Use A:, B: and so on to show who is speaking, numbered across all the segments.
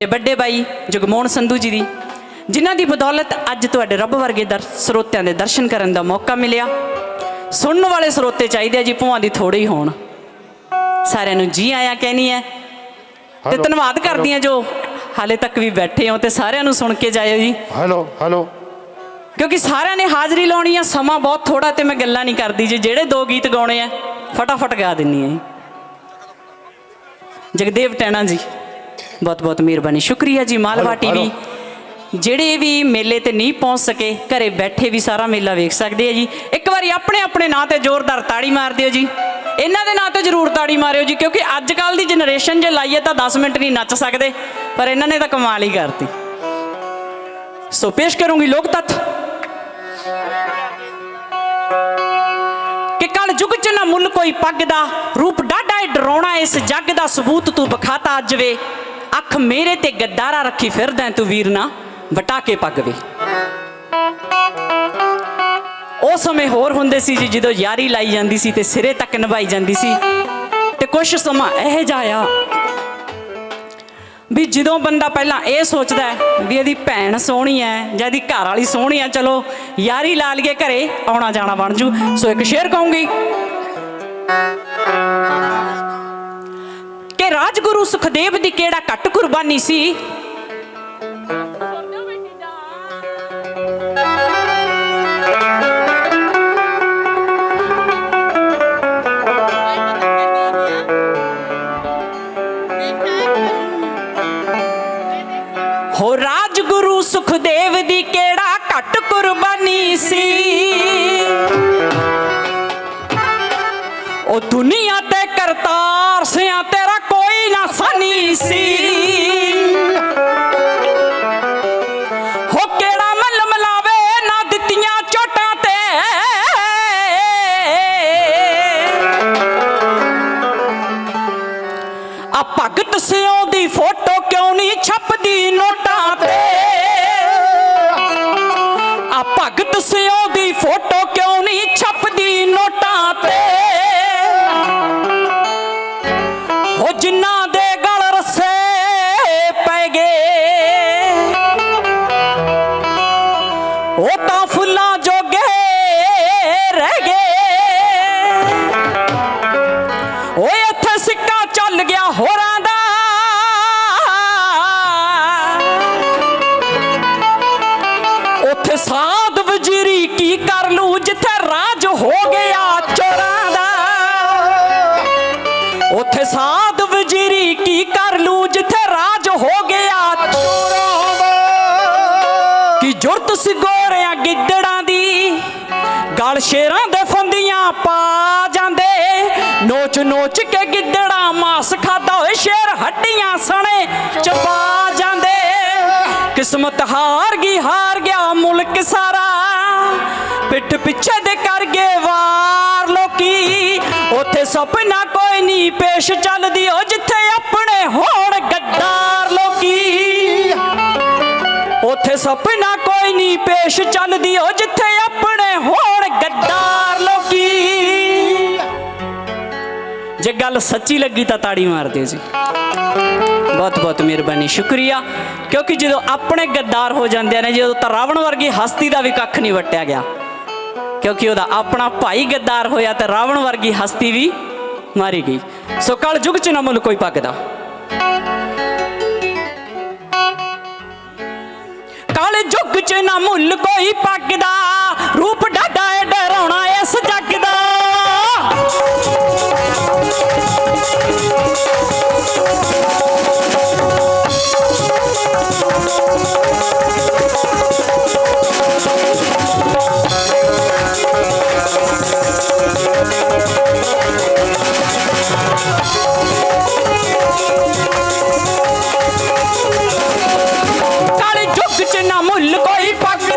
A: ਤੇ ਵੱਡੇ ਬਾਈ ਜਗਮੋਹਨ ਸੰਧੂ ਜੀ ਦੀ ਜਿਨ੍ਹਾਂ ਦੀ ਬਦੌਲਤ ਅੱਜ ਤੁਹਾਡੇ ਰੱਬ ਵਰਗੇ ਦਰ ਸਰੋਤਿਆਂ ਦੇ ਦਰਸ਼ਨ ਕਰਨ ਦਾ ਮੌਕਾ ਮਿਲਿਆ। ਸੁਣਨ ਵਾਲੇ ਸਰੋਤੇ ਚਾਹੀਦੇ ਆ ਜੀ ਭੂਆਂ ਦੀ ਥੋੜੇ ਹੀ ਹੋਣ। ਸਾਰਿਆਂ ਨੂੰ ਜੀ ਆਇਆ ਕਹਿਣੀ ਹੈ ਤੇ ਧੰਨਵਾਦ ਕਰਦੀ ਆ ਜੋ ਹਾਲੇ ਤੱਕ ਵੀ ਬੈਠੇ ਹੋ ਤੇ ਸਾਰਿਆਂ ਨੂੰ ਸੁਣ ਕੇ ਜਾਇਓ ਜੀ।
B: ਹੈਲੋ ਹੈਲੋ
A: ਕਿਉਂਕਿ ਸਾਰਿਆਂ ਨੇ ਹਾਜ਼ਰੀ ਲਾਉਣੀ ਆ ਸਮਾਂ ਬਹੁਤ ਥੋੜਾ ਤੇ ਮੈਂ ਗੱਲਾਂ ਨਹੀਂ ਕਰਦੀ ਜੀ ਜਿਹੜੇ ਦੋ ਗੀਤ ਗਾਉਣੇ ਆ ਫਟਾਫਟ ਗਾ ਦਿੰਨੀ ਆ ਜੀ। ਜਗਦੇਵ ਟੈਣਾ ਜੀ। ਬਹੁਤ ਬਹੁਤ ਮਿਹਰਬਾਨੀ। ਸ਼ੁਕਰੀਆ ਜੀ ਮਾਲਵਾ ਟੀਵੀ। ਜਿਹੜੇ ਵੀ ਮੇਲੇ ਤੇ ਨਹੀਂ ਪਹੁੰਚ ਸਕੇ ਘਰੇ ਬੈਠੇ ਵੀ ਸਾਰਾ ਮੇਲਾ ਵੇਖ ਸਕਦੇ ਆ ਜੀ। ਇੱਕ ਵਾਰੀ ਆਪਣੇ ਆਪਣੇ ਨਾਂ ਤੇ ਜ਼ੋਰਦਾਰ ਤਾੜੀ ਮਾਰ ਦਿਓ ਜੀ। ਇਹਨਾਂ ਦੇ ਨਾਂ ਤੇ ਜ਼ਰੂਰ ਤਾੜੀ ਮਾਰਿਓ ਜੀ ਕਿਉਂਕਿ ਅੱਜ ਕੱਲ ਦੀ ਜਨਰੇਸ਼ਨ ਜੇ ਲਾਈਏ ਤਾਂ 10 ਮਿੰਟ ਨਹੀਂ ਨੱਚ ਸਕਦੇ ਪਰ ਇਹਨਾਂ ਨੇ ਤਾਂ ਕਮਾਲ ਹੀ ਕਰਤੀ। ਸੋ ਪੇਸ਼ ਕਰੂੰਗੀ ਲੋਕ ਤੱਥ ਕਿ ਕਲ ਯੁਗ ਚ ਨਾ ਮੁੱਲ ਕੋਈ ਪੱਗ ਦਾ ਰੂਪ ਏ ਡਰਾਉਣਾ ਇਸ ਜੱਗ ਦਾ ਸਬੂਤ ਤੂੰ ਬਖਾਤਾ ਅੱਜ ਵੇ। ਅੱਖ ਮੇਰੇ ਤੇ ਗੱਦਾਰਾ ਰੱਖੀ ਫਿਰਦਾ ਤੂੰ ਵੀਰ ਨਾ ਵਟਾ ਕੇ ਪੱਗ ਵੇ। ਉਹ ਸਮੇਂ ਹੋਰ ਹੁੰਦੇ ਸੀ ਜੀ, ਜਦੋਂ ਯਾਰੀ ਲਾਈ ਜਾਂਦੀ ਸੀ ਤੇ ਸਿਰੇ ਤੱਕ ਨਿਭਾਈ ਜਾਂਦੀ ਸੀ ਤੇ ਕੁਝ ਸਮਾਂ ਇਹ ਜਾਇਆ ਵੀ ਜਦੋਂ ਬੰਦਾ ਪਹਿਲਾਂ ਇਹ ਸੋਚਦਾ ਵੀ ਇਹਦੀ ਭੈਣ ਸੋਹਣੀ ਹੈ ਜਾਂ ਇਹਦੀ ਘਰ ਵਾਲੀ ਸੋਹਣੀ ਹੈ, ਚਲੋ ਯਾਰੀ ਲਾ ਲਈਏ, ਘਰੇ ਆਉਣਾ ਜਾਣਾ ਬਣ ਜੂ। ਸੋ ਇੱਕ ਸ਼ੇਰ ਕਹੂੰਗੀ ਰਾਜਗੁਰੂ ਸੁਖਦੇਵ ਦੀ ਕਿਹੜਾ ਘੱਟ ਕੁਰਬਾਨੀ ਸੀ? ਹੋ ਰਾਜਗੁਰੂ ਸੁਖਦੇਵ ਦੀ ਕਿਹੜਾ ਘੱਟ ਕੁਰਬਾਨੀ ਸੀ? ਉਹ ਦੁਨੀਆ ਨੋਟਾਂ ਤੇ। ਹੋ ਜਿਨ੍ਹਾਂ ਦੇ ਗਲ ਰਸੇ ਪੈ ਗਏ। ਉਹ ਗਲ ਸ਼ੇਰਾਂ ਦੇ ਫੰਦੀਆਂ ਪਾ ਜਾਂਦੇ। ਨੋਚ ਨੋਚ ਕੇ ਗਿੱਦੜਾ ਮਾਸ ਖਾਦਾ ਹੋਏ, ਸ਼ੇਰ ਹੱਡੀਆਂ ਸਣੇ ਚਪਾ ਜਾਂਦੇ। ਕਿਸਮਤ ਹਾਰ ਗਈ, ਹਾਰ ਗਿਆ ਮੁਲਕ ਸਾਰਾ। ਪਿੱਠ ਪਿੱਛੇ ਦੇ ਕਰ ਗਏ ਵਾਰ ਲੋਕੀ। ਉੱਥੇ ਸੁਪਨਾ ਕੋਈ ਨਹੀਂ ਪੇਸ਼ ਚੱਲਦੀ, ਉਹ ਜਿੱਥੇ ਆਪਣੇ ਹੋਣ ਗੱਦਾਰ ਲੋਕੀ। ਉੱਥੇ ਸੁਪਨਾ ਨਹੀਂ ਪੇਸ਼ ਚੱਲਦੀ ਉਹ ਜਿੱਥੇ ਆਪਣੇ ਹੋਣ ਗੱਦਾਰ ਲੋਕੀ। ਜੇ ਗੱਲ ਸੱਚੀ ਲੱਗੀ ਤਾਂ ਤਾੜੀ ਮਾਰ ਦਿਓ ਜੀ। ਬਹੁਤ ਬਹੁਤ ਮਿਹਰਬਾਨੀ, ਸ਼ੁਕਰੀਆ। ਕਿਉਂਕਿ ਜਦੋਂ ਆਪਣੇ ਗੱਦਾਰ ਹੋ ਜਾਂਦੇ ਨੇ, ਜਦੋਂ ਤਾਂ ਰਾਵਣ ਵਰਗੀ ਹਸਤੀ ਦਾ ਵੀ ਕੱਖ ਨਹੀਂ ਵਟਿਆ ਗਿਆ। ਕਿਉਂਕਿ ਉਹਦਾ ਆਪਣਾ ਭਾਈ ਗੱਦਾਰ ਹੋਇਆ ਤੇ ਰਾਵਣ ਵਰਗੀ ਹਸਤੀ ਵੀ ਮਾਰੀ ਗਈ। ਸੋ ਕਲ ਯੁਗ ਚ ਨਾ ਮੁੱਲ ਕੋਈ ਪੱਕਦਾ ਨਾ ਮੁੱਲ ਕੋਈ ਪੱਕਦਾ। ਰੂਪ ਡਾਡਾ ਏ ਡਰਾਉਣਾ ਇਸ ਜੱਗ ਨਾ ਮੁੱਲ ਕੋਈ ਪੱਕਦਾ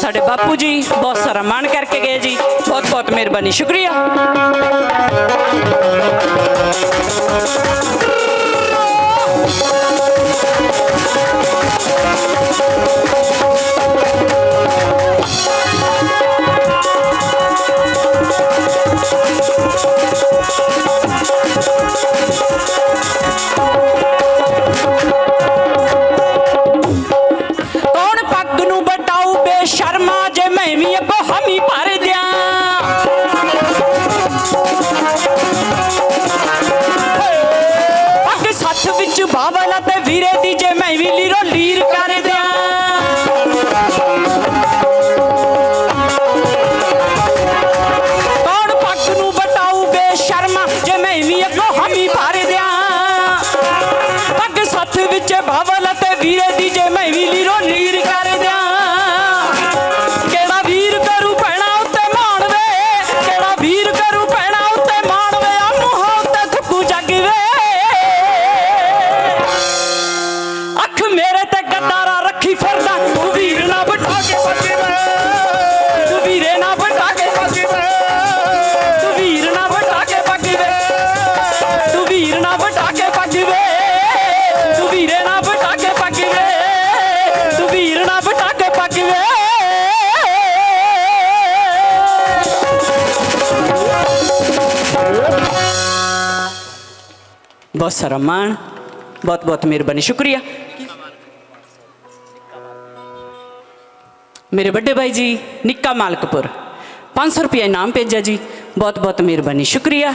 A: ਸਾਡੇ ਬਾਪੂ ਜੀ ਬਹੁਤ ਸਾਰਾ ਮਾਣ ਕਰਕੇ ਗਏ ਜੀ ਬਹੁਤ ਬਹੁਤ ਮਿਹਰਬਾਨੀ ਸ਼ੁਕਰੀਆ बहुत सारा मान, बहुत बहुत मेहरबानी। शुक्रिया। मेरे बड़े भाई जी, निक्का मालकपुर। पाँच सौ रुपया इनाम भेजा जी, बहुत बहुत मेहरबानी। शुक्रिया।